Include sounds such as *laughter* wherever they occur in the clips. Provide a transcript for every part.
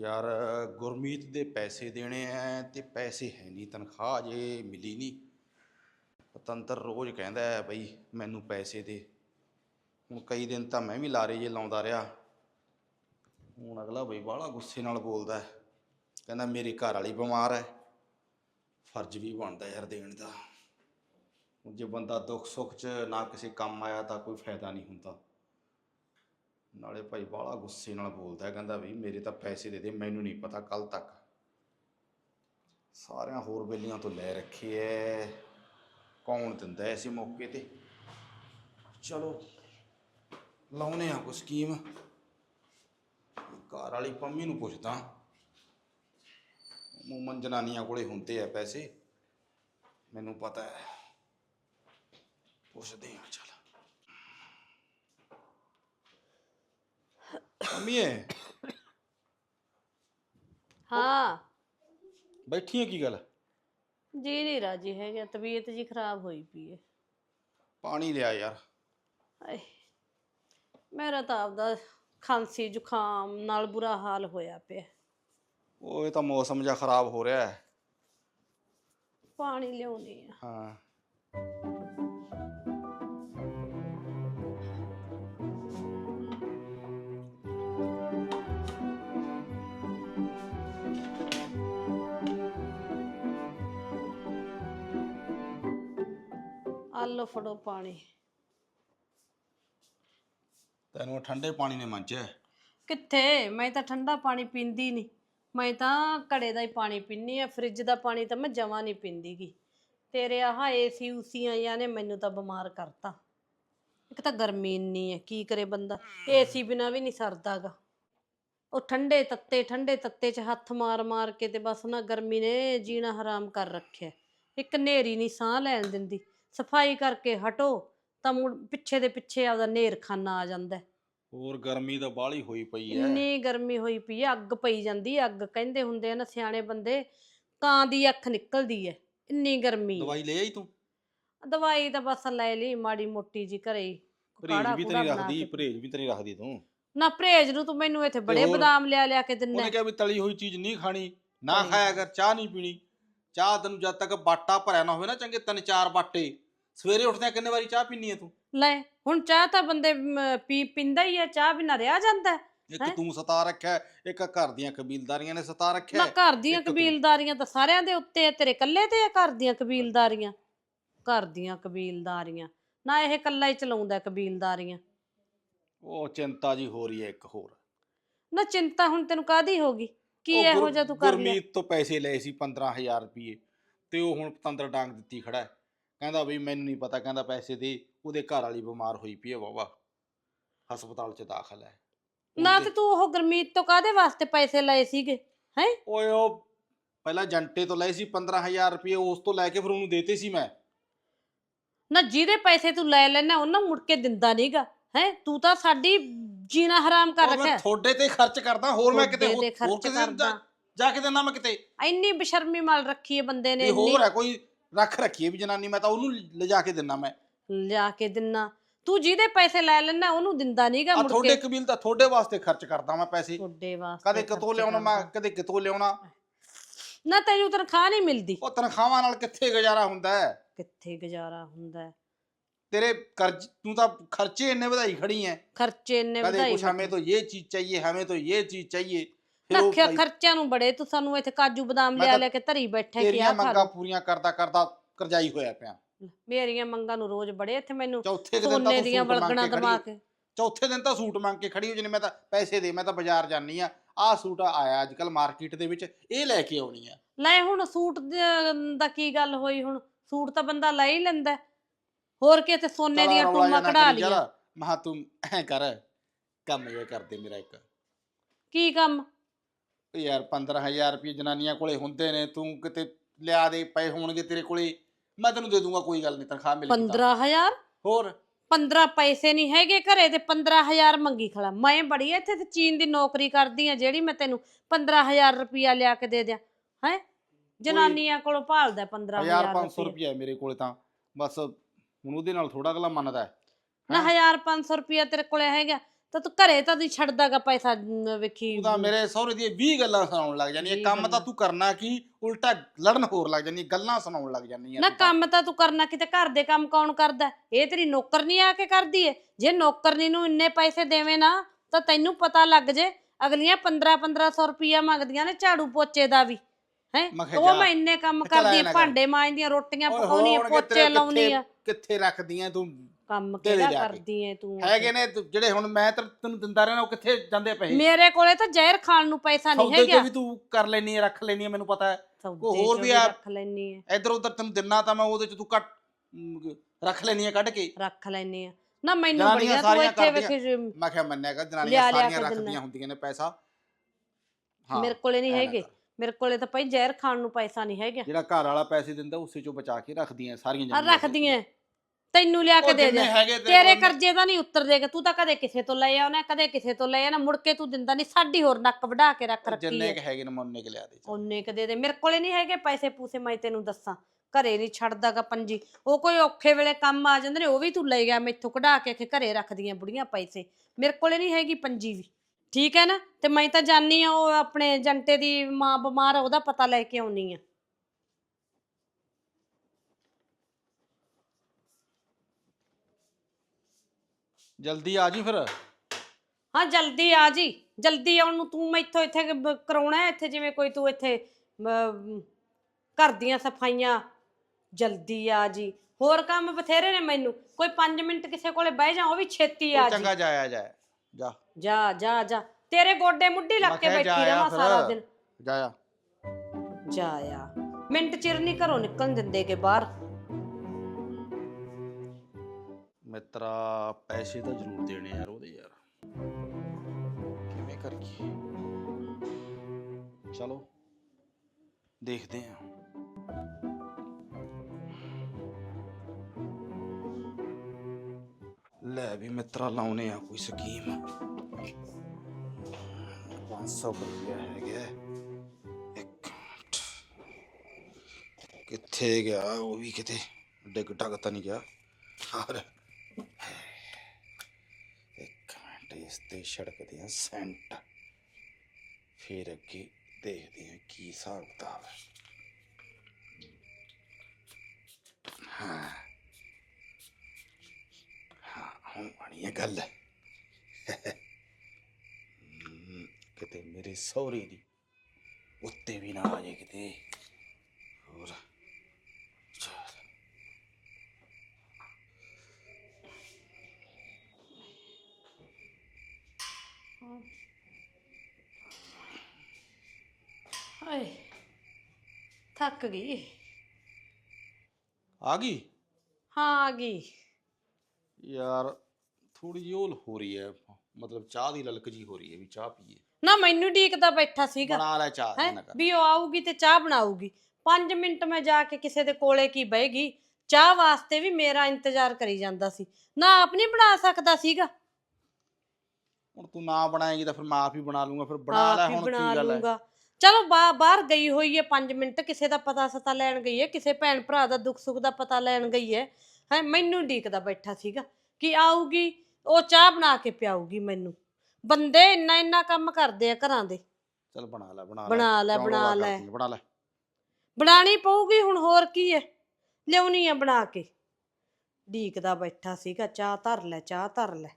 ਯਾਰ, ਗੁਰਮੀਤ ਦੇ ਪੈਸੇ ਦੇਣੇ ਐ ਤੇ ਪੈਸੇ ਹੈ ਨਹੀਂ ਤਨਖਾਹ ਜੇ ਮਿਲੀ ਨਹੀਂ ਪਤੰਦਰ ਰੋਜ਼ ਕਹਿੰਦਾ ਹੈ, ਬਈ ਮੈਨੂੰ ਪੈਸੇ ਦੇ। ਹੁਣ ਕਈ ਦਿਨ ਤਾਂ ਮੈਂ ਵੀ ਲਾਰੇ ਜੇ ਲਾਉਂਦਾ ਰਿਹਾ। ਹੁਣ ਅਗਲਾ ਬਈ ਬਾਹਲਾ ਗੁੱਸੇ ਨਾਲ ਬੋਲਦਾ ਹੈ। ਕਹਿੰਦਾ, ਮੇਰੇ ਘਰ ਵਾਲੀ ਬਿਮਾਰ ਹੈ। ਫਰਜ਼ ਵੀ ਬਣਦਾ ਯਾਰ ਦੇਣ ਦਾ। ਜੇ ਬੰਦਾ ਦੁੱਖ ਸੁੱਖ 'ਚ ਨਾ ਕਿਸੇ ਕੰਮ ਆਇਆ ਤਾਂ ਕੋਈ ਫਾਇਦਾ ਨਹੀਂ ਹੁੰਦਾ। ਨਾਲੇ ਭਾਈ ਬਾਹਲਾ ਗੁੱਸੇ ਨਾਲ ਬੋਲਦਾ ਹੈ, ਕਹਿੰਦਾ ਵੀ ਮੇਰੇ ਤਾਂ ਪੈਸੇ ਦੇ ਦੇ ਮੈਨੂੰ ਨਹੀਂ ਪਤਾ ਕੱਲ ਤੱਕ। ਸਾਰਿਆਂ ਹੋਰ ਬੇਲੀਆਂ ਤੋਂ ਲੈ ਰੱਖੇ ਐ। ਕੌਣ ਦਿੰਦਾ ਐਸੇ ਮੌਕੇ ਤੇ? ਚਲੋ ਲਾਉਨੇ ਆ ਕੋਈ ਸਕੀਮ। ਘਰ ਵਾਲੀ ਪੰਮੀ ਨੂੰ ਪੁੱਛਦਾ। ਮੂਮਨ ਜਨਾਨੀਆਂ ਕੋਲੇ ਹੁੰਦੇ ਆ ਪੈਸੇ। ਮੈਨੂੰ ਪਤਾ ਹੈ ਪੁੱਛਦੇ ਆ ਚਲ। ਪੰਮੀਏ ਹਾਂ। ਬੈਠੀ ਹੈ ਕੀ ਗੱਲ? ਜੀ ਨਹੀਂ ਰਾਜੀ ਹੈਗਾ ਤਬੀਅਤ ਜੀ ਖਰਾਬ ਹੋਈ ਪਈ ਹੈ ਪਾਣੀ ਲਿਆ ਯਾਰ। ਮੇਰਾ ਤਾਂ ਆਪਦਾ ਖਾਂਸੀ ਜ਼ੁਕਾਮ ਨਾਲ ਬੁਰਾ ਹਾਲ ਹੋਇਆ ਪਿਆ। ਉਹ ਇਹ ਤਾਂ ਮੌਸਮ ਜਿਹਾ ਖਰਾਬ ਹੋ ਰਿਹਾ ਹੈ ਪਾਣੀ ਲਿਆਉਣੀ ਆ। ਹਾਂ। ਲਓ ਫੜੋ ਪਾਣੀ। ਤੈਨੂੰ ਠੰਡੇ ਪਾਣੀ ਨੇ ਮੰਚਿਆ ਕਿੱਥੇ? ਮੈਂ ਤਾਂ ਠੰਡਾ ਪਾਣੀ ਪੀਂਦੀ ਨਹੀਂ ਮੈਂ ਤਾਂ ਘੜੇ ਦਾ ਹੀ ਪਾਣੀ ਪੀਂਦੀ ਆ ਫ੍ਰਿਜ ਦਾ ਪਾਣੀ ਤਾਂ ਮੈਂ ਜਮਾ ਨਹੀਂ ਪੀਂਦੀ ਗੀ ਤੇਰੇ ਆਹ ਏਸੀ ਉਸੀਆਂ ਆਈਆਂ ਨੇ ਮੈਨੂੰ ਤਾਂ ਬਿਮਾਰ ਕਰਤਾ। ਇੱਕ ਤਾਂ ਗਰਮੀ ਇੰਨੀ ਹੈ ਕੀ ਕਰੇ ਬੰਦਾ? ਏਸੀ ਬਿਨਾ ਵੀ ਨਹੀਂ ਸਰਦਾਗਾ। ਉਹ ਠੰਡੇ ਤੱਤੇ ਠੰਡੇ ਤੱਤੇ 'ਚ ਹੱਥ ਮਾਰ ਮਾਰ ਕੇ ਤੇ ਬਸ ਨਾ ਗਰਮੀ ਨੇ ਜੀਣਾ ਹਰਾਮ ਕਰ ਰੱਖਿਆ। ਇੱਕ ਨੇਰੀ ਨਹੀਂ ਸਾਹ ਲੈਣ ਦਿੰਦੀ। ਸਫ਼ਾਈ ਕਰਕੇ ਹਟੋ ਤਾਂ ਮੁੜ ਪਿੱਛੇ ਦੇ ਪਿੱਛੇ ਆਪਦਾ ਨੇਰ ਖਾਨਾ ਆ ਜਾਂਦਾ ਹੈ। ਹੋਰ ਗਰਮੀ ਤਾਂ ਬਾਹਲੀ ਹੋਈ ਪਈ ਐ ਇੰਨੀ ਗਰਮੀ ਹੋਈ ਪਈ ਆ ਅੱਗ ਪਈ ਜਾਂਦੀ ਆ, ਅੱਗ ਕਹਿੰਦੇ ਹੁੰਦੇ ਆ ਨਾ ਸਿਆਣੇ ਬੰਦੇ ਕਾਂ ਦੀ ਅੱਖ ਨਿਕਲਦੀ ਐ ਇੰਨੀ ਗਰਮੀ। ਦਵਾਈ ਲੈ ਆਈ ਤੂੰ ਦਵਾਈ ਤਾਂ ਬਸ ਲੈ ਲਈ ਮਾੜੀ ਮੋਟੀ ਜੀ ਘਰੇ ਹੀ ਪਰਹੇਜ ਕਾੜਾ ਵੀ ਕੂੜਾ ਬਣਾ ਰੱਖਦੀ ਕੇ। ਪਰਹੇਜ ਵੀ ਤੇਰੀ ਰੱਖਦੀ ਤੂੰ ਨਾ ਪਰਹੇਜ ਨੂੰ ਤੂੰ ਮੈਨੂੰ ਇੱਥੇ ਬੜੇ ਹੋਰ? ਬਦਾਮ ਲਿਆ ਲਿਆ ਕੇ ਦਿੰਦਾ ਉਹਨੇ ਕਿਹਾ ਵੀ ਤਲੀ ਹੋਈ ਚੀਜ਼ ਨਹੀਂ ਖਾਣੀ ਨਾ ਖਾਇਆ ਕਰ ਚਾਹ ਨਹੀਂ ਪੀਣੀ ਚਾਹ ਤੈਨੂੰ ਜਦ ਤੱਕ ਬਾਟਾ ਭਰਿਆ ਨਾ ਹੋਵੇ ਨਾ ਚੰਗੇ ਤਿੰਨ ਚਾਰ ਬਾਟੇ ਸਵੇਰੇ ਉੱਠਦਿਆਂ ਕਿੰਨੇ ਵਾਰੀ ਚਾਹ ਪੀਣੀ ਐ ਤੂੰ ਲੈ ਹੁਣ ਚਾਹ ਤਾਂ ਬੰਦੇ ਮ, ਪੀ ਪਿੰਦਾ ਹੀ ਆ ਚਾਹ ਬਿਨਾ ਰਿਹਾ ਜਾਂਦਾ ਹੈ। ਇੱਕ ਹੈਂ? ਤੂੰ ਸਤਾ ਰੱਖਿਆ ਹੈ, ਇੱਕ ਘਰ ਦੀਆਂ ਕਬੀਲਦਾਰੀਆਂ ਨੇ ਸਤਾ ਰੱਖਿਆ ਨਾ ਹੈ। ਘਰ ਦੀਆਂ ਇੱਕ ਤੂੰ। ਕਬੀਲਦਾਰੀਆਂ ਤਾਂ ਸਾਰਿਆਂ ਦੇ ਉੱਤੇ ਆ ਤੇਰੇ ਇਕੱਲੇ ਤੇ ਆ ਘਰ ਦੀਆਂ ਕਬੀਲਦਾਰੀਆਂ ਘਰ ਦੀਆਂ ਕਬੀਲਦਾਰੀਆਂ ਨਾ ਇਹ ਇਕੱਲਾ ਹੀ ਚਲਾਉਂਦਾ ਕਬੀਲਦਾਰੀਆਂ ਉਹ ਚਿੰਤਾ ਜੀ ਹੋ ਰਹੀ ਹੈ ਇੱਕ ਹੋਰ ਨਾ ਚਿੰਤਾ ਹੁਣ ਤੈਨੂੰ ਕਾਦੀ ਹੋਗੀ ਕੀ ਉਹ ਇਹੋ ਜਿਹਾ ਤੂੰ ਕਰ ਲਿਆ ਗੁਰਮੀਤ ਤੋਂ ਪੈਸੇ ਲਏ ਸੀ 15000 ਰੁਪਏ ਤੇ ਉਹ ਹੁਣ ਪਤੰਦਰ ਡਾਂਗ ਦਿੱਤੀ ਖੜਾ ਹੈ ਕਹਿੰਦਾ ਬਈ ਮੈਨੂੰ ਨਹੀਂ ਪਤਾ ਕਹਿੰਦਾ ਪੈਸੇ ਦੇ ਉਹਦੇ ਘਰ ਵਾਲੀ ਬਿਮਾਰ ਹੋਈ ਪਈ ਹੈ ਵਾਵਾ ਹਸਪਤਾਲ 'ਚ ਦਾਖਲ ਹੈ ਨਾ ਤੇ ਤੂੰ ਉਹ ਗੁਰਮੀਤ ਤੋਂ ਕਾਦੇ ਵਾਸਤੇ ਪੈਸੇ ਲਏ ਸੀਗੇ ਹੈ? ਓਏ ਉਹ ਪਹਿਲਾਂ ਜੰਟੇ ਤੋਂ ਲਏ ਸੀ 15000 ਰੁਪਏ ਉਸ ਤੋਂ ਲੈ ਕੇ ਫਿਰ ਉਹਨੂੰ ਦੇਤੇ ਸੀ ਮੈਂ। ਨਾ ਜਿਹਦੇ ਪੈਸੇ ਤੂੰ ਲੈ ਲੈਣਾ ਉਹਨਾਂ ਮੁੜ ਕੇ ਦਿੰਦਾ ਨਹੀਂਗਾ ਹੈ? ਤੂੰ ਤਾਂ ਸਾਡੀ ਜੀਣਾ ਹਰਾਮ ਕਰ ਉਹ ਮੈਂ ਰੱਖਿਆ। ਤੁਹਾਡੇ ਤੇ ਖਰਚ ਕਰਦਾ ਹੋਰ ਮੈਂ ਕਿਤੇ ਤੁਹਾਡੇ ਹੋਰ ਖਰਚ ਹੋਰ ਕਿਸੇ ਨੂੰ ਜਾ- ਕਰਦਾ। ਜਾ ਕੇ ਦੇਣਾ ਮੈਂ ਕਿਤੇ। ਇੰਨੀ ਬਸ਼ਰਮੀ ਮਲ ਰੱਖੀ ਹੈ ਬੰਦੇ ਨੇ ਇਹ ਹੋਰ ਇੰਨੀ ਹੈ ਕੋਈ ਰੱਖ ਰੱਖੀਏ ਵੀ ਜਨਾਨੀ ਮੈਂ ਤਾਂ ਉਹਨੂੰ ਲਿਜਾ ਕੇ ਦਿੰਨਾ ਮੈਂ। ਲਿਆ ਕੇ ਦਿੰਨਾ। ਤੂੰ ਜਿਹਦੇ ਪੈਸੇ ਲੈ ਲੈਣਾ ਉਹਨੂੰ ਦਿੰਦਾ ਨਹੀਂਗਾ ਆ ਤੁਹਾਡੇ ਕਬੀਲ ਤਾਂ ਤੁਹਾਡੇ ਵਾਸਤੇ ਖਰਚ ਕਰਦਾ ਮੈਂ ਪੈਸੇ। ਤੁਹਾਡੇ ਵਾਸਤੇ ਕਦੇ ਕਿਤੋਂ ਲਿਆਉਣਾ ਮੈਂ ਕਦੇ ਕਿਤੋਂ ਲਿਆਉਣਾ। ਨਾ ਤੈਨੂੰ ਤਨਖਾਹ ਨਹੀਂ ਮਿਲਦੀ। ਉਹ ਤਨਖਾਹਾਂ ਨਾਲ ਕਿੱਥੇ ਗੁਜ਼ਾਰਾ ਹੁੰਦਾ ਹੈ? ਕਿੱਥੇ ਗੁਜ਼ਾਰਾ ਹੁੰਦਾ ਤੇਰੇ ਕਰਜ਼ ਤੂੰ ਤਾਂ ਖਰਚੇ ਇੰਨੇ ਵਧਾਈ ਖੜੀ ਐ। ਖਰਚੇ ਇੰਨੇ ਕਦੇ ਕੁਛ ਹਮੇ ਤੋਂ ਇਹ ਚੀਜ਼ ਚਾਹੀਏ ਹਮੇ ਤੋਂ ਇਹ ਚੀਜ਼ ਚਾਹੀਏ। ਫਿਰ ਉਹ ਭਾਈ ਖਰਚਿਆਂ ਨੂੰ ਬੜੇ ਤੂੰ ਸਾਨੂੰ ਇੱਥੇ ਕਾਜੂ ਬਦਾਮ ਮੈਂ ਲਿਆ ਤਾਂ ਲਿਆ ਕੇ ਧਰੀ ਬੈਠੇ ਕਿ ਤੇਰੀਆਂ ਆ ਖਾ ਮੰਗਾਂ ਲਓ। ਪੂਰੀਆਂ ਕਰਦਾ ਕਰਦਾ ਕਰਜਾਈ ਹੋਇਆ ਪਿਆ। ਮੇਰੀਆਂ ਮੰਗਾਂ ਨੂੰ ਰੋਜ਼ ਬੜੇ ਇੱਥੇ ਮੈਨੂੰ ਚੌਥੇ ਕੁ ਦਿਨ ਤਾਂ ਸੋਨੇ ਤੂੰ ਦੀਆਂ ਸੂਟ ਮੰਗ ਵਲਗਣਾ ਕੇ ਦਮਾ ਖੜੀ ਕੇ। ਚੌਥੇ ਦਿਨ ਤਾਂ ਸੂਟ ਮੰਗ ਕੇ ਖੜੀ ਹੋ ਜਨੇ ਮੈਂ ਤਾਂ ਪੈਸੇ ਦੇ ਮੈਂ ਤਾਂ ਬਾਜ਼ਾਰ ਜਾਨੀ ਆ ਆਹ ਸੂਟ ਆਇਆ ਅੱਜ ਕੱਲ ਮਾਰਕੀਟ ਦੇ ਵਿੱਚ ਇਹ ਲੈ ਕੇ ਆਉਣੀ ਆ। ਲੈ ਹੁਣ ਸੂਟ ਦੇ- ਦਾ ਕੀ ਗੱਲ ਹੋਈ ਹੁਣ? ਸੂਟ ਤਾਂ ਬੰਦਾ ਲੈ ਹੀ ਲੈਂਦਾ। ਹੈ। ਹੋਰ ਕਿ ਇੱਥੇ ਸੋਨੇ ਦੀਆਂ ਟੂਮਾਂ ਕਢਾ। ਲੀਆਂ ਮਹਾ ਤੂੰ ਐ ਕਰ ਕੰਮ ਇਹ ਕਰਦੇ ਮੇਰਾ ਇੱਕ। ਕੀ ਕੰਮ? ਯਾਰ 15000 ਰੁਪਏ ਜਨਾਨੀਆਂ ਕੋਲੇ ਹੁੰਦੇ ਨੇ ਤੂੰ ਕਿਤੇ ਲਿਆ ਦੇ ਪਏ ਹੋਣਗੇ ਤੇਰੇ ਕੋਲੇ। ਮੈਂ ਤੈਨੂੰ ਦੇ ਦੂੰਗਾ ਕੋਈ ਗੱਲ ਨਹੀਂ ਤਨਖਾਹ ਮਿਲ 15000 ਹੋਰ? 15 ਪੈਸੇ ਨਹੀਂ ਹੈਗੇ ਘਰੇ ਤੇ 15000 ਮੰਗੀ ਖੜਾ ਮੈਂ ਬੜੀ ਇੱਥੇ ਤੇ ਚੀਨ ਦੀ ਨੌਕਰੀ ਕਰਦੀ ਆ ਜਿਹੜੀ ਮੈਂ ਤੈਨੂੰ 15000 ਰੁਪਿਆ ਲਿਆ ਕੇ ਦੇ ਦਿਆਂ। ਹੈ? ਜਨਾਨੀਆਂ ਕੋਲੋਂ ਭਾਲਦਾ 15000 1500 ਰੁਪਏ ਹੈ ਮੇਰੇ ਕੋਲੇ ਤਾਂ। ਬਸ ਹੁਣ ਉਹਦੇ ਨਾਲ ਥੋੜਾ ਅਗਲਾ ਮੰਨਦਾ ਹੈ। ਨਾ 1500 ਰੁਪਿਆ ਤੇਰੇ ਕੋਲੇ ਹੈਗਾ। ਤਾਂ ਤੂੰ ਘਰੇ ਤਾਂ ਨਹੀਂ ਛੱਡਦਾਗਾ ਪੈਸਾ ਅਮ, ਵੇਖੀ। ਤੂੰ ਤਾਂ ਮੇਰੇ ਸਹੁਰੇ ਦੀਆਂ 20 ਗੱਲਾਂ ਸੁਣਾਉਣ ਲੱਗ ਜਾਂਦੀ ਹੈ ਵੀਹ ਕੰਮ ਤਾਂ ਗੱਲਾਂ। ਤੂੰ ਕਰਨਾ ਕੀ? ਉਲਟਾ ਲੜਨ ਹੋਰ ਲੱਗ ਹੈ, ਗੱਲਾਂ ਸੁਣਾਉਣ ਲੱਗ ਹੈ ਨਾ ਕੰਮ ਤਾਂ ਤੂੰ ਕਰਨਾ ਕਿਤੇ ਘਰ ਦੇ ਕੰਮ ਕੌਣ ਕਰਦਾ? ਇਹ ਤੇਰੀ ਨੌਕਰਨੀ ਆ ਕੇ ਕਰਦੀ ਏ। ਜੇ ਨੌਕਰਨੀ ਨੂੰ ਇੰਨੇ ਪੈਸੇ ਦੇਵੇਂ ਨਾ ਤਾਂ ਤੈਨੂੰ ਪਤਾ ਲੱਗ ਜੇ ਅਗਲੀਆਂ 15 1500 ਰੁਪਈਆ ਮੰਗਦੀਆਂ ਨੇ ਝਾੜੂ ਪੋਚੇ ਦਾ ਵੀ। ਹੈ? ਮੈਂ ਕਿਹਾ ਉਹ ਜਾ। ਮੈਂ ਇੰਨੇ ਕੰਮ ਚੱਲ ਐਂ ਕਰਦੀ ਨਾ ਆ ਕਰ। ਭਾਂਡੇ ਮਾਂਜਦੀਆਂ ਰੋਟੀਆਂ ਓਏ ਹੋਣਗੇ ਤੇਰੇ ਪੋਚੇ ਲਾਉਣੀ ਆ ਕਿੱਥੇ ਰੱਖਦੀਆਂ ਤੂੰ? ਕੰਮ ਕਿਹੜਾ ਜਾ ਕੇ। ਕਰਦੀ ਏ ਤੂੰ ਹੈਗੇ ਨੇ ਤੂੰ- ਜਿਹੜੇ ਹੁਣ ਮੈਂ ਤੈਨੂੰ ਤੈਨੂੰ ਦਿੰਦਾ ਰਹਿਣਾ ਉਹ ਕਿੱਥੇ ਜਾਂਦੇ ਪੈਸੇ ਮੇਰੇ ਕੋਲੇ ਤਾਂ ਜ਼ਹਿਰ ਖਾਣ ਨੂੰ ਪੈਸਾ ਨਹੀਂ ਸੌਦੇ ਹੈਗਾ। ਤੇ ਵੀ ਤੂੰ ਕਰ ਲੈਣੀ ਹੈ ਰੱਖ ਲੈਣੀ ਹੈ ਮੈਨੂੰ ਪਤਾ ਹੈ। ਸੌਦੇ ਹੋਰ ਚੋਂ ਵੀ ਆ- ਰੱਖ ਲੈਣੀ ਆ ਇੱਧਰ ਉੱਧਰ ਤੈਨੂੰ ਦਿਨਾ ਤਾਂ ਮੈਂ ਉਹਦੇ ਚ ਤੂੰ ਕੱਟ ਰੱਖ ਲੈਣੀ ਹੈ ਕੱਢ ਕੇ। ਰੱਖ ਲੈਣੀ ਆ। ਨਾ ਮੈਨੂੰ ਜਨਾਨੀਆਂ ਬੜੀਆਂ ਤੂੰ ਸਾਰੀਆਂ ਇੱਥੇ ਕਰਦੀਆਂ। ਵੇਖ ਮੈਂ ਕਿਹਾ ਮੰਨਿਆਗਾ ਜਨਾਨੀਆਂ ਲਿਆ ਸਾਰੀਆਂ ਕੇ ਰੱਖਦੀਆਂ। ਹੁੰਦੀਆਂ ਨੇ ਪੈਸਾ। ਮੇਰੇ ਕੋਲੇ ਨਹੀਂ ਐਂ ਨਾ ਹੈਗੇ। ਕਰ। ਮੇਰੇ ਕੋਲੇ ਤਾਂ ਭਾਈ ਜ਼ਹਿਰ ਖਾਣ ਨੂੰ ਪੈਸਾ ਨਹੀਂ ਹੈਗਾ। ਜਿਹੜਾ ਘਰ ਵਾਲਾ ਪੈਸੇ ਦਿੰਦਾ ਉਸੇ ਚੋਂ ਬਚਾ ਕੇ ਰੱਖਦੀਆਂ ਸਾਰੀਆਂ ਆ ਜਨਾਨੀਆਂ ਰੱਖਦੀਆਂ। ਤੈਨੂੰ ਲਿਆ ਕੇ ਉਹ ਦੇ ਜਿੰਨੇ ਦੇ। ਹੈਗੇ ਤੇਰੇ ਕੋਲ- ਕਰਜ਼ੇ ਦਾ ਨਹੀਂ ਉੱਤਰ ਦੇਗਾ। ਤੂੰ ਤਾਂ ਕਦੇ ਕਿਸੇ ਤੋਂ ਲੈ ਆਉਣਾ ਕਦੇ ਕਿਸੇ ਤੋਂ ਲੈ ਆਣਾ ਮੁੜ ਕੇ ਤੂੰ ਦਿੰਦਾ ਨਹੀਂ ਸਾਡੀ ਹੋਰ ਨੱਕ ਵਢਾ ਕੇ ਰੱਖ ਰੱਖੀ ਜਿੰਨੇ ਹੈ। ਕ ਹੈਗੇ ਨੇ ਮੈਂ ਉਹਨੇ ਕ ਲਿਆ ਦੇ। ਉਹਨੇ ਕਦੇ ਦੇ ਮੇਰੇ ਕੋਲੇ ਨਹੀਂ ਹੈਗੇ ਪੈਸੇ ਪੂਸੇ ਮੈਂ ਤੈਨੂੰ ਦੱਸਾਂ। ਘਰੇ ਨਹੀਂ ਛੱਡਦਾਗਾ ਪੰਜੀ। ਉਹ ਕੋਈ ਔਖੇ ਵੇਲੇ ਕੰਮ ਆ ਜਾਂਦੇ ਨੇ ਉਹ ਵੀ ਤੂੰ ਲੈ ਗਿਆ ਮੈਥੋਂ ਕਢਾ ਕੇ ਕਿ ਘਰੇ ਰੱਖਦੀਆਂ ਬੁੜੀਆਂ ਪੈਸੇ। ਮੇਰੇ ਕੋਲੇ ਨਹੀਂ ਹੈਗੀ ਪੰਜੀ ਵੀ। ਠੀਕ ਹੈ ਨਾ? ਤੇ ਮੈਂ ਤਾਂ ਜਾਣੀ ਆ ਉਹ ਆਪਣੇ ਜੰਟੇ ਦੀ ਮਾਂ ਬਿਮਾਰ ਆ ਉਹਦਾ ਪਤਾ ਲੈ ਕੇ ਆਉਣੀ ਆ। ਜਲਦੀ ਆ ਜੀ ਫਿਰ। ਹਾਂ ਜਲਦੀ ਆ ਜੀ। ਜਲਦੀ ਆਉਣ ਨੂੰ ਤੂੰ ਮੈਥੋਂ ਇੱਥੇ ਬ- ਕਰਾਉਣਾ ਹੈ? ਇੱਥੇ ਜਿਵੇਂ ਕੋਈ ਤੂੰ ਇੱਥੇ ਅਮ, ਘਰ ਦੀਆਂ ਸਫਾਈਆਂ। ਜਲਦੀ ਆ ਜੀ। ਹੋਰ ਕੰਮ ਬਥੇਰੇ ਨੇ ਮੈਨੂੰ। ਕੋਈ 5 ਮਿੰਟ ਕਿਸੇ ਕੋਲੇ ਬਹਿ ਜਾ ਉਹ ਵੀ ਛੇਤੀ ਆ ਉਹ ਜੀ। ਚੰਗਾ ਜਾਇਆ ਜਾਇਆ ਜਾ। ਜਾ। ਜਾ ਜਾ ਤੇਰੇ ਗੋਡੇ ਮੁੱਢੀ ਲੱਗ ਮੈਂ ਕੇ ਬੈਠੀ ਰਵਾਂ ਫਿਰ। ਸਾਰਾ ਦਿਨ ਜਾਇਆ ਜਾ ਆ। ਮਿੰਟ ਚਿਰ ਨਹੀਂ ਘਰੋਂ ਨਿਕਲਣ ਦਿੰਦੇ ਕਿ ਬਾਹਰ। ਮਿੱਤਰਾ, ਪੈਸੇ ਤਾਂ ਜ਼ਰੂਰ ਦੇਣੇ ਯਾਰ ਉਹਦੇ ਯਾਰ। ਕਿਵੇਂ ਕਰੀਏ? ਚਲੋ, ਦੇਖਦੇ ਹਾਂ। ਲੈ ਵੀ ਮਿੱਤਰਾ ਲਾਉਨੇ ਆ ਕੋਈ ਸਕੀਮ। 500 ਰੁਪਇਆ ਹੈਗਾ। ਇੱਕ ਕਿੱਥੇ ਗਿਆ? ਉਹ ਵੀ ਕਿਤੇ ਡਿੱਗ ਟੱਗ ਤਾਂ ਨਹੀਂ ਗਿਆ। ਔਰ ਇੱਕ ਮਿੰਟ ਇਸ ਤੇ ਛੜਕਦੇ ਆ ਸੈਂਟ। ਫਿਰ ਅੱਗੇ ਦੇਖਦੇ ਆ ਕੀ ਹਿਸਾਬ ਕਿਤਾਬ ਹੈ। ਹਾਂ। ਹਾਂ, ਹੁਣ ਬਣੀ ਹੈ ਗੱਲ। ਕਿਤੇ ਮੇਰੇ ਸਹੁਰੇ ਦੀ ਉੱਤੇ ਵੀ ਨਾ ਆ ਜਾਏ ਕਿਤੇ ਹੋਰ ਚੱਲ ਹਾਏ ਥੱਕ ਗਈ। ਆ ਗਈ? ਹਾਂ ਆ ਗਈ। ਯਾਰ ਥੋੜੀ ਜਿਹੀ ਉਹ ਹੋ ਰਹੀ ਹੈ ਮਤਲਬ ਚਾਹ ਦੀ ਲਲਕ ਜੀ ਹੋ ਰਹੀ ਹੈ ਵੀ ਚਾਹ ਪੀਏ। ਨਾ ਮੈਨੂੰ ਢੀਕਦਾ ਬੈਠਾ ਸੀਗਾ। ਬਣਾ ਲੈ ਚਾਹ ਹੈ? ਨਾ ਕਰ ਵੀ ਉਹ ਆਊਗੀ ਤੇ ਚਾਹ ਬਣਾਊਗੀ। 5 ਮਿੰਟ ਮੈਂ ਜਾ ਕੇ ਕਿਸੇ ਦੇ ਕੋਲੇ ਕੀ ਬਹਿਗੀ ਚਾਹ ਵਾਸਤੇ ਵੀ ਮੇਰਾ ਇੰਤਜ਼ਾਰ ਕਰੀ ਜਾਂਦਾ ਸੀ। ਨਾ ਆਪ ਨਹੀਂ ਬਣਾ ਸਕਦਾ ਸੀਗਾ। ਹੁਣ ਤੂੰ ਨਾ ਬਣਾਏਗੀ ਤਾਂ ਫਿਰ ਮੈਂ ਆਪ ਹੀ ਬਣਾ ਲੂੰਗਾ। ਫਿਰ ਬਣਾ ਲੈ ਆਪ ਹੀ ਹੁਣ ਬਣਾ ਕੀ ਗੱਲ ਹੈ? ਲੂੰਗਾ। ਚਲੋ ਬਾ- ਬਾਹਰ ਗਈ ਹੋਈ ਹੈ 5 ਮਿੰਟ ਕਿਸੇ ਦਾ ਪਤਾ ਸਤਾ ਲੈਣ ਗਈ ਹੈ ਕਿਸੇ ਭੈਣ ਭਰਾ ਦਾ ਦੁੱਖ ਸੁੱਖ ਦਾ ਪਤਾ ਲੈਣ ਗਈ ਹੈ ਹੈ ਮੈਨੂੰ ਢੀਕਦਾ ਬੈਠਾ ਸੀਗਾ ਕਿ ਆਊਗੀ ਉਹ ਚਾਹ ਬਣਾ ਕੇ ਪਿਆਊਗੀ ਮੈਨੂੰ। ਬੰਦੇ ਇੰਨਾ ਇੰਨਾ ਕੰਮ ਕਰਦੇ ਆ ਘਰਾਂ ਦੇ। ਚੱਲ ਬਣਾ ਲੈ ਬਣਾ ਲੈ ਬਣਾ ਲੈ, ਕਿਉਂ ਬਣਾ ਲੈ। ਕਰਦੀ ਹੈ? ਬਣਾ ਲੈ। ਬਣਾਣੀ ਪਊਗੀ ਹੁਣ ਹੋਰ ਕੀ ਹੈ ਲਿਆਉਣੀ ਆ ਬਣਾ ਕੇ। ਢੀਕਦਾ ਬੈਠਾ ਸੀਗਾ ਚਾਹ ਧਰ ਲੈ ਚਾਹ ਧਰ ਲੈ।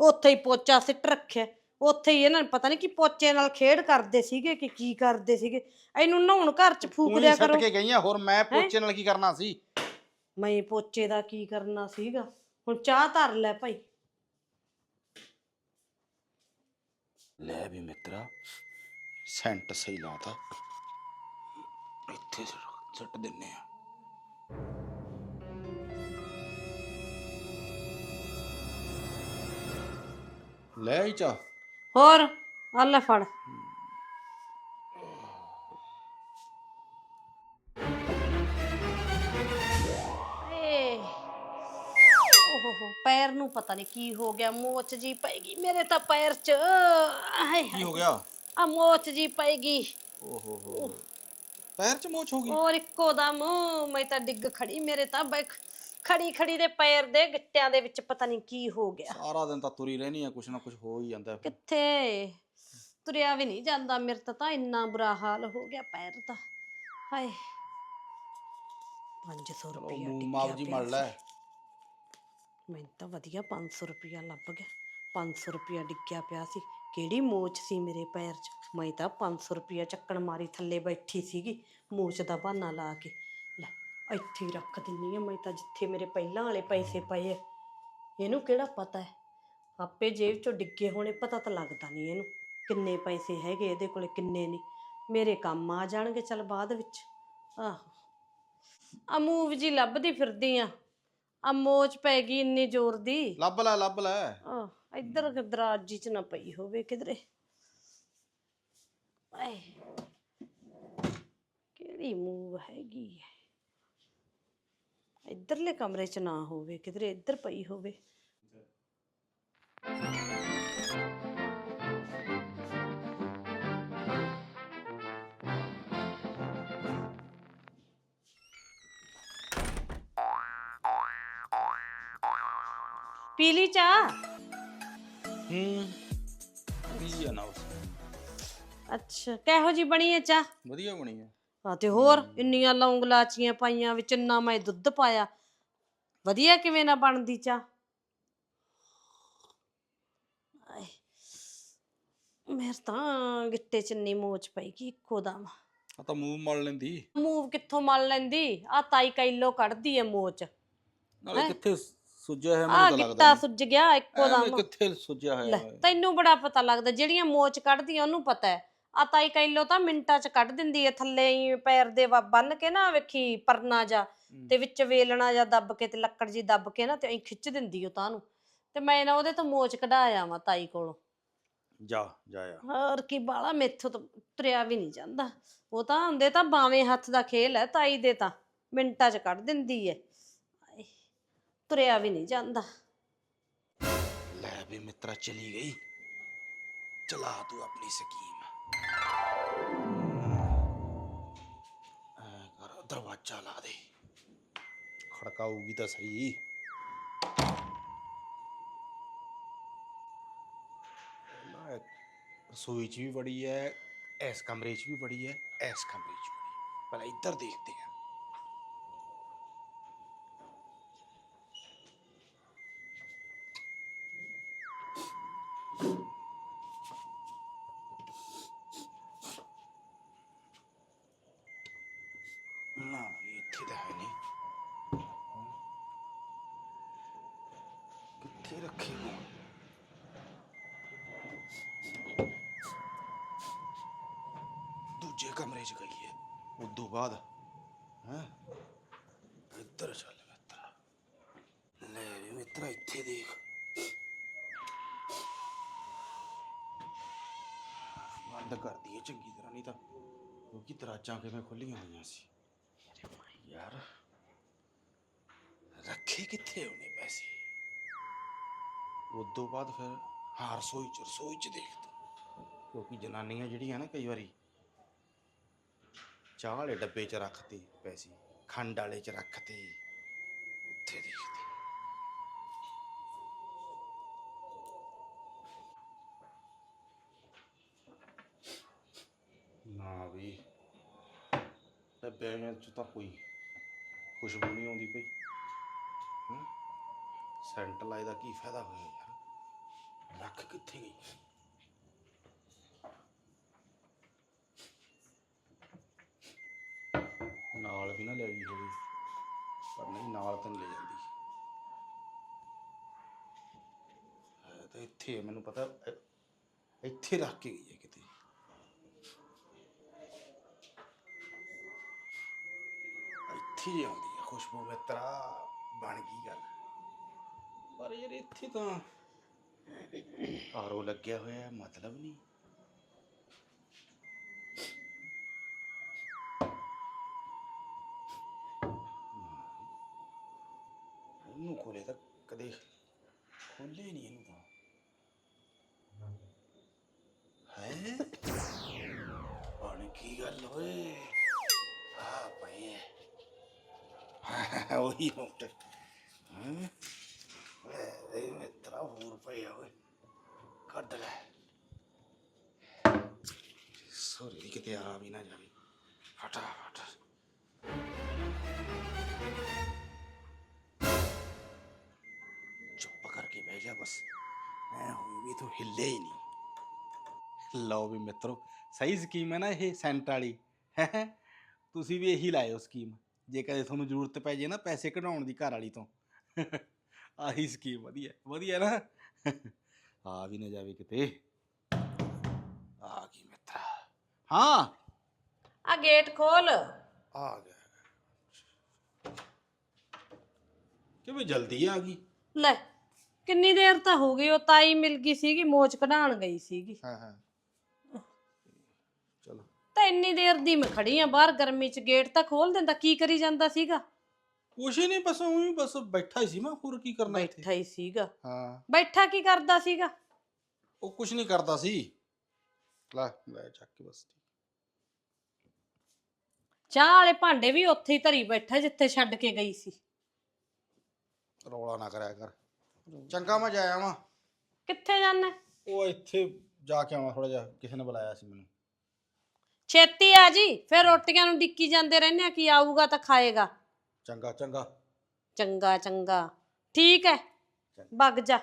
ਉੱਥੇ ਹੀ ਪੋਚਾ ਸਿੱਟ ਰੱਖਿਆ। ਉੱਥੇ ਹੀ ਇਹਨਾਂ ਨੂੰ ਪਤਾ ਨਹੀਂ ਕਿ ਪੋਚੇ ਨਾਲ ਖੇਡ ਕਰਦੇ ਸੀਗੇ ਕਿ ਕੀ ਕਰਦੇ ਸੀਗੇ। ਇਹਨੂੰ ਨਹਾਉਣ ਘਰ ਚ ਫੂਕ ਤੂੰ ਦਿਆ ਹੀ ਸੱਟ ਕਰੋ। ਕੇ ਗਈਆਂ ਹੋਰ ਮੈਂ ਪੋਚੇ ਨਾਲ ਕੀ ਕਰਨਾ ਸੀ? ਮੈਂ ਪੋਚੇ ਦਾ ਕੀ ਕਰਨਾ ਸੀਗਾ? ਹੁਣ ਚਾਹ ਧਰ ਲੈ ਭਾਈ। ਲੈ ਵੀ ਮਿੱਤਰਾ ਸੈਂਟ ਸਹੀ ਲਾਤਾ ਇੱਥੇ ਸੁੱਟ- ਸੁੱਟ ਦਿੰਨੇ ਆ। ਲੈ ਹੀ ਚਾ ਹੋਰ ਆ ਲੈ ਫੜ। ਏ। ਓਹੋ ਪੈਰ ਨੂੰ ਪਤਾ ਨਹੀਂ ਕੀ ਹੋ ਗਿਆ ਮੋਚ ਜੀ ਪੈਗੀ ਮੇਰੇ ਤਾਂ ਪੈਰ 'ਚ। ਆਏ ਕੀ ਹੋ ਗਿਆ? ਆ ਮੋਚ ਜੀ ਪੈਗੀ ਓਹੋ ਹੋ ਪੈਰ ਚ ਮੋਚ ਹੋ ਗਈ? ਔਰ ਇੱਕੋ ਦਮ ਮੈਂ ਤਾਂ ਡਿੱਗ ਖੜੀ ਮੇਰੇ ਤਾਂ ਬੈਕ ਖੜੀ ਖੜੀ ਦੇ ਪੈਰ ਦੇ ਗਿੱਟਿਆਂ ਦੇ ਵਿੱਚ ਪਤਾ ਨਹੀਂ ਕੀ ਹੋ ਗਿਆ। ਸਾਰਾ ਦਿਨ ਤਾਂ ਤੁਰੀ ਰਹਿਣੀ ਆ ਕੁਛ ਨਾ ਕੁਛ ਹੋ ਹੀ ਜਾਂਦਾ। ਫਿਰ। ਕਿੱਥੇ? ਤੁਰਿਆ ਵੀ ਨਹੀਂ ਜਾਂਦਾ ਮੇਰੇ ਤਾਂ ਤਾਂ ਇੰਨਾ ਬੁਰਾ ਹਾਲ ਹੋ ਗਿਆ ਪੈਰ ਦਾ। ਹਾਏ। 500 ਚਲੋ ਰੁਪਇਆ ਮੂੰਹ ਜੀ ਮੜ। ਲੈ। ਮੈਨੂੰ ਤਾਂ ਵਧੀਆ 500 ਰੁਪਇਆ ਲੱਭ ਗਿਆ। 500 ਰੁਪਇਆ ਡਿੱਗਿਆ ਪਿਆ ਸੀ। ਕਿਹੜੀ ਮੋਚ ਸੀ ਮੇਰੇ ਪੈਰ 'ਚ? ਮੈਂ ਤਾਂ 500 ਰੁਪਇਆ ਚੱਕਣ ਮਾਰੀ ਥੱਲੇ ਬੈਠੀ ਸੀਗੀ ਮੋਚ ਦਾ ਬਹਾਨਾ ਲਾ ਕੇ। ਇੱਥੇ ਹੀ ਰੱਖ ਦਿੰਨੀ ਆ ਮੈਂ ਤਾਂ ਜਿੱਥੇ ਮੇਰੇ ਪਹਿਲਾਂ ਵਾਲੇ ਪੈਸੇ ਪਏ ਆ। ਇਹਨੂੰ ਕਿਹੜਾ ਪਤਾ ਹੈ? ਆਪੇ ਜੇਬ 'ਚੋਂ ਡਿੱਗੇ ਹੋਣੇ ਪਤਾ ਤਾਂ ਲੱਗਦਾ ਨਹੀਂ ਇਹਨੂੰ ਕਿੰਨੇ ਪੈਸੇ ਹੈਗੇ ਇਹਦੇ ਕੋਲੇ ਕਿੰਨੇ ਨਹੀਂ। ਮੇਰੇ ਕੰਮ ਆ ਜਾਣਗੇ ਚੱਲ ਬਾਅਦ ਵਿੱਚ। ਆਹੋ। ਆ ਮੂਵ ਜੀ ਲੱਭਦੀ ਫਿਰਦੀ ਆ। ਆ ਮੋਚ ਪੈ ਗਈ ਇੰਨੀ ਜ਼ੋਰ ਦੀ। ਲੱਭ ਲੈ ਲੱਭ ਲੈ। ਆ ਇੱਧਰ ਦਰਾਜੀ ਚ ਨਾ ਪਈ ਹੋਵੇ ਕਿਧਰੇ। ਆਏ। ਕਿਹੜੀ ਮੂਵ ਹੈਗੀ ਹੈ? ਇੱਧਰਲੇ ਕਮਰੇ ਚ ਨਾ ਹੋਵੇ ਕਿਧਰੇ ਇੱਧਰ ਪਈ ਹੋਵੇ। ਪੀਲੀ ਚਾਹ? ਹੂੰ ਕੀ ਆ ਨਾ ਉਸ। ਅੱਛਾ ਕਿਹੋ ਜੀ ਬਣੀ ਹੈ ਚਾਹ? ਵਧੀਆ ਬਣੀ ਆ। ਆ ਤੇ ਹੋਰ ਇੰਨੀਆਂ ਲੌਂਗ ਲਾਚੀਆਂ ਪਾਈਆਂ ਵਿੱਚ ਇੰਨਾ ਮੈਂ ਦੁੱਧ ਪਾਇਆ। ਵਧੀਆ ਕਿਵੇਂ ਨਾ ਬਣਦੀ ਆਏ ਮੇਰ ਤਾਂ ਗਿੱਟੇ ਚ ਇੰਨੀ ਮੋਚ ਪਈ ਕਿ ਇੱਕੋ ਦਮ। ਆ ਤਾਂ ਮੂੰਹ ਮਲ ਲੈਂਦੀ। ਮੂਵ ਕਿੱਥੋਂ ਮਲ ਲੈਂਦੀ? ਆ ਤਾਈ ਕੈਲੋ ਕੱਢਦੀ ਐ ਮੋਚ। ਨਾਲੇ ਹੈਂ? ਕਿੱਥੇ ਸੁੱਜਿਆ ਹੈ ਆ ਮੈਨੂੰ ਤਾਂ ਗਿੱਟਾ ਲੱਗਦਾ ਸੁੱਜ ਗਿਆ ਇੱਕੋ ਐਵੇਂ ਦਮ। ਕਿੱਥੇ ਸੁੱਜਿਆ ਲੈ ਹੋਇਆ? ਹੈ ਤੈਨੂੰ ਬੜਾ ਪਤਾ ਲੱਗਦਾ ਜਿਹੜੀਆਂ ਮੋਚ ਕੱਢਦੀਆਂ ਉਹਨੂੰ ਪਤਾ ਹੈ ਆ ਤਾਈ ਕੈਲੋ ਤਾਂ ਮਿੰਟਾਂ ਚ ਕੱਢ ਦਿੰਦੀ ਐ ਥੱਲੇ ਹੀ ਪੈਰ ਦੇ ਬੰਨ ਕੇ ਨਾ ਵੇਖੀ ਪਰਨਾ ਜਾ ਹੂੰ। ਤੇ ਵਿੱਚ ਵੇਲਣਾ ਜਾਂ ਦੱਬ ਕੇ ਤੇ ਲੱਕੜ ਜੀ ਦੱਬ ਕੇ ਨਾ ਤੇ ਐਂ ਖਿੱਚ ਦਿੰਦੀ ਉਹ ਤਾਂ ਨੂੰ। ਤੇ ਮੈਂ ਨਾ ਉਹਦੇ ਤੋਂ ਮੋਚ ਕਢਾਇਆ ਵਾਂ ਤਾਈ ਕੋਲੋਂ। ਜਾ ਜਾਇਆ ਹੋਰ ਕੀ ਬਾਲਾ ਮੈਥੋਂ ਤਾਂ ਤੁਰਿਆ ਵੀ ਨਹੀਂ ਜਾਂਦਾ। ਉਹ ਤਾਂ ਹੁੰਦੇ ਤਾਂ ਬਾਵੇਂ ਹੱਥ ਦਾ ਖੇਲ ਹੈ ਤਾਈ ਦੇ ਤਾਂ ਮਿੰਟਾਂ 'ਚ ਕੱਢ ਦਿੰਦੀ ਐ ਆਏ, ਤੁਰਿਆ ਵੀ ਨਹੀਂ ਜਾਂਦਾ। ਲੈ ਵੀ ਮਿੱਤਰਾ ਚਲੀ ਗਈ। ਚਲਾ ਤੂੰ ਆਪਣੀ ਸਕੀਮ। ਐ ਕਰ ਦਰਵਾਜ਼ਾ ਲਾ ਦੇ ਖੜਕਾਊਗੀ ਤਾਂ ਸਹੀ ਲੈ, ਰਸੋਈ 'ਚ ਵੀ ਬੜੀ ਹੈ ਇਸ ਕਮਰੇ 'ਚ ਵੀ ਬੜੀ ਹੈ ਇਸ ਕਮਰੇ 'ਚ ਵੀ ਬੜੀ ਹੈ ਉਦੋਂ ਬਾਅਦ ਹੈ? ਇੱਧਰ ਚੱਲ ਮਿੱਤਰਾ। ਲੈ ਵੀ ਮਿੱਤਰਾ ਇੱਥੇ ਦੇਖ। ਬੰਦ ਕਰ ਦਈਏ ਚੰਗੀ ਤਰ੍ਹਾਂ ਨਹੀਂ ਤਾਂ ਕਿਉਂਕਿ ਦਰਾਜਾਂ ਕਿਵੇਂ ਖੁੱਲੀਆਂ ਹੋਈਆਂ ਸੀ। ਯਾਰ ਰੱਖੇ ਕਿੱਥੇ ਉਹਨੇ ਪੈਸੇ? ਉਦੋਂ ਬਾਅਦ ਫਿਰ ਹਾਂ ਰਸੋਈ ਚ ਰਸੋਈ ਚ ਦੇਖ ਤੂੰ। ਕਿਉਂਕਿ ਜਨਾਨੀਆਂ ਜਿਹੜੀਆਂ ਨਾ ਕਈ ਵਾਰੀ ਚਾਹ ਵਾਲੇ ਡੱਬੇ ਚ ਰੱਖਤੇ, ਪੈਸੇ, ਖੰਡ ਵਾਲੇ ਚ ਰੱਖਤੇ, ਉੱਥੇ ਦੇਖਦੇ ਨਾ ਵੀ ਡੱਬੇ ਚ ਤਾਂ ਕੋਈ ਖੁਸ਼ਬੂ ਨਹੀਂ ਆਉਂਦੀ ਪਈ। ਹੂੰ? ਸੈਂਟ ਲਾਏ ਦਾ ਕੀ ਫਾਇਦਾ ਹੋਇਆ ਯਾਰ? ਰੱਖ ਕਿੱਥੇ ਗਈ? ਨਾਲ ਵੀ ਨਾ ਲੈ ਗਈ ਹੋਵੇ, ਪਰ ਨਹੀਂ, ਨਾਲ ਤਾਂ ਨੀ ਲੈ ਜਾਂਦੀ। ਹੈ ਤਾਂ ਇੱਥੇ ਮੈਨੂੰ ਪਤਾ ਇੱਥੇ ਰੱਖ ਕੇ ਗਈ ਹੈ ਕਿਤੇ। ਇੱਥੇ ਆਉਂਦੀ ਹੈ, ਖੁਸ਼ਬੂ ਮਿੱਤਰਾ, ਬਣ ਗਈ ਗੱਲ। ਪਰ ਯਾਰ ਇੱਥੇ ਤਾਂ ਆਰੋ ਲੱਗਿਆ ਹੋਇਆ ਮਤਲਬ ਨਹੀਂ। ਇਹਨੂੰ ਖੋਲੇ ਤਾਂ ਕਦੇ ਖੋਲੇ ਨਹੀਂ ਇਹਨੂੰ ਤਾਂ। ਹੈ? ਹੁਣ ਕੀ ਗੱਲ ਹੋਏ। ਆ ਪਏ ਉਹੀ ਨੋਟ। ਹੈਂ? ਇਹ ਮਿੱਤਰਾ ਹੋਰ ਪਿਆ ਓਏ। ਕੱਢ ਲੈ। ਸੋਰੀ, ਕਿਤੇ ਆ ਵੀ ਨਾ ਜਾਵੇ। ਫਟਾਫਟ। ਜਾ ਬਸ ਐ ਹੋਈ ਵੀ ਤੂੰ ਹਿੱਲੇ ਹੀ ਨਹੀਂ। ਲਓ ਵੀ ਮਿੱਤਰੋ ਸਹੀ ਸਕੀਮ ਹੈ ਨਾ ਇਹ ਸੈਂਟ ਵਾਲੀ। ਹੈਂ? *laughs* ਤੁਸੀਂ ਵੀ ਇਹੀ ਲਾਇਓ ਸਕੀਮ। ਜੇ ਕਦੇ ਤੁਹਾਨੂੰ ਜ਼ਰੂਰਤ ਪੈ ਜੇ ਨਾ ਪੈਸੇ ਕਢਾਉਣ ਦੀ ਘਰ ਵਾਲੀ ਤੋਂ। *laughs* ਆਹੀ ਸਕੀਮ ਵਧੀਆ ਵਧੀਆ ਨਾ। *laughs* ਆ ਵੀ ਨਾ ਜਾਵੇ ਕਿਤੇ। ਆ ਗਈ ਮਿੱਤਰਾ। ਹਾਂ। ਆ ਗੇਟ ਖੋਲ। ਆ ਗਿਆ। ਕਿਵੇਂ ਜਲਦੀ ਆ ਗਈ? ਲੈ। ਕਿੰਨੀ ਦੇਰ ਤਾਂ ਹੋ ਗਈ ਉਹ ਤਾਈ ਮਿਲ ਗਈ ਸੀਗੀ ਮੋਚ ਕਢਾਣ ਗਈ ਸੀਗੀ। ਹਾਂ ਹਾਂ। ਚਲੋ। ਤਾਂ ਇੰਨੀ ਦੇਰ ਦੀ ਮੈਂ ਖੜੀ ਆ ਬਾਹਰ ਗਰਮੀ 'ਚ ਗੇਟ ਤਾਂ ਖੋਲ ਦਿੰਦਾ ਕੀ ਕਰੀ ਜਾਂਦਾ ਸੀਗਾ? ਕੁਛ ਹੀ ਨਹੀਂ ਬਸ ਉਹੀ ਬਸ ਬੈਠਾ ਹੀ ਸੀ ਮੈਂ ਹੋਰ ਕੀ ਕਰਨਾ ਇੱਥੇ? ਬੈਠਾ ਹੀ ਸੀਗਾ। ਹਾਂ। ਬੈਠਾ ਕੀ ਕਰਦਾ ਸੀਗਾ? ਉਹ ਕੁਛ ਨਹੀਂ ਕਰਦਾ ਸੀ। ਲੈ ਲੈ ਚੱਕ ਕੇ ਬਸ। ਚਾਹ ਵਾਲੇ ਭਾਂਡੇ ਵੀ ਉੱਥੇ ਹੀ ਧਰੀ ਬੈਠਾ ਜਿੱਥੇ ਛੱਡ ਕੇ ਗਈ ਸੀ। ਰੌਲਾ ਨਾ ਕਰਿਆ ਕਰ। ਚੰਗਾ ਮੈਂ ਜਾਇਆ ਵਾਂ ਕਿੱਥੇ ਜਾਣਾ? ਉਹ ਇੱਥੇ ਜਾ ਕੇ ਆਵਾਂ ਥੋੜਾ ਜਿਹਾ ਕਿਸੇ ਨੇ ਬੁਲਾਇਆ ਸੀ ਮੈਨੂੰ। ਛੇਤੀ ਆ ਜੀ ਫਿਰ ਰੋਟੀਆਂ ਨੂੰ ਡਿੱਕੀ ਜਾਂਦੇ ਰਹਿੰਦੇ ਆ ਕਿ ਆਊਗਾ ਤਾਂ ਖਾਏਗਾ। ਚੰਗਾ ਚੰਗਾ। ਚੰਗਾ ਚੰਗਾ। ਠੀਕ ਹੈ ਵਗ ਜਾ।